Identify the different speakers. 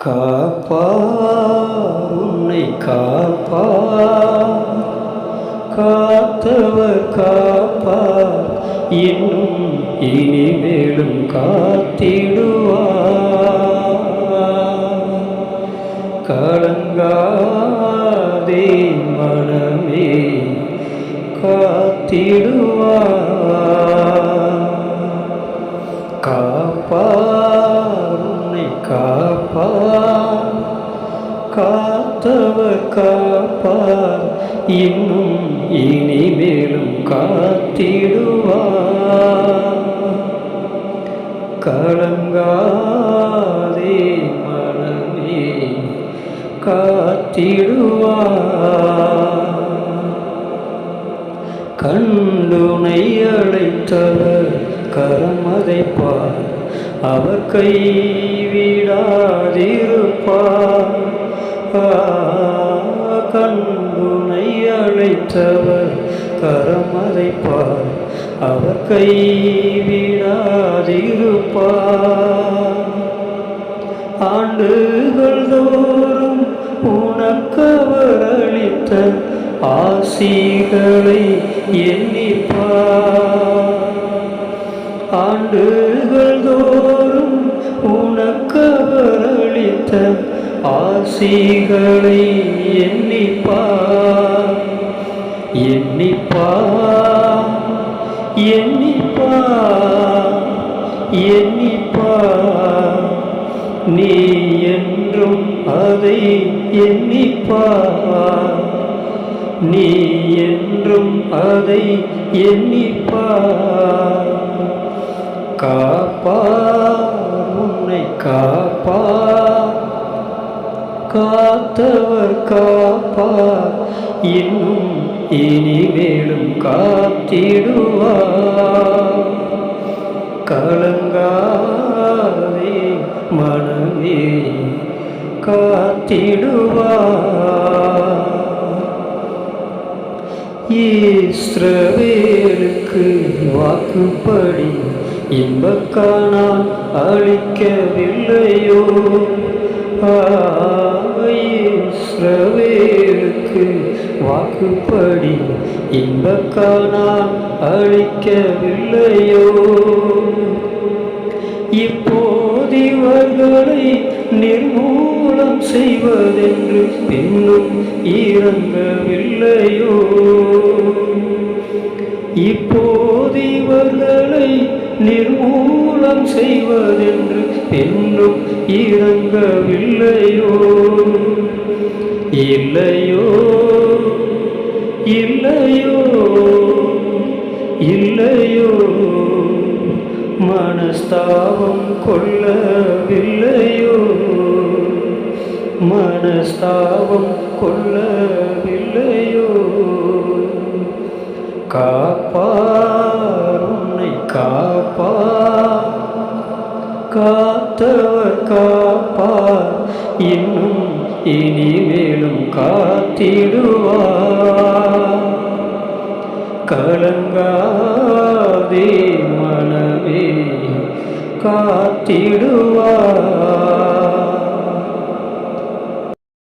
Speaker 1: காப்பா உன்னை காப்பா காத்தவர் காப்பா இன்னும் இனிமேலும் காத்திடுவா கலங்காதே மனமே காத்திடுவா காப்பா காப்பார். காப்பா காத்தவர் காப்பா இன்னும் இனிமேலும் காத்திடுவார். கலங்காதே மனமே காத்திடுவார். கண்டுனை அழைத்தவர் கரமதைப்பார் அவர் கைவிடாதிருப்பார் ஆ, அழைத்தவர் கரமதைப்பார் அவர் கைவிடாதிருப்பார் ஆண்டுகள் தோறும் உனக்கவர் அளித்த ஆசிகளை எண்ணிப்பார். ஆண்டு தோறும் உனக்கவர் அளித்த ஆசிகளை எண்ணிப்பார் எண்ணிப்பார் எண்ணிப்பார் எண்ணிப்பார் நீ என்றும் அதை எண்ணிப்பார் நீ என்றும் அதை எண்ணிப்பார் காப்பார் உன்னை காப்பார் காத்தவர் காப்பார் இன்னும் இனிமேலும் காத்திடுவார். கலங்காதே மனமே காத்திடுவார். ஈஸ்ரவேலுக்கு வாக்குப்படி இன்பக்கானால் அளிக்கவில்லையோ? ஆ, வாக்குப்படி இன்பக்கானால் அளிக்கவில்லையோ? இப்போது இவர்களை நிர்மூலம் செய்வதென்று பின்னும் இறங்கவில்லையோ? செய்வதென்று என்னும் இறங்கவில்லையோ இல்லையோ? இல்லையோ? இல்லையோ? மனஸ்தாபம் கொள்ளவில்லையோ? மனஸ்தாபம் கொள்ளவில்லையோ? காப்பா காத்தவர் காப்பார். இன்னும் இனிமேலும் காத்திடுவார். கலங்காதே மனமே காத்திடுவார்.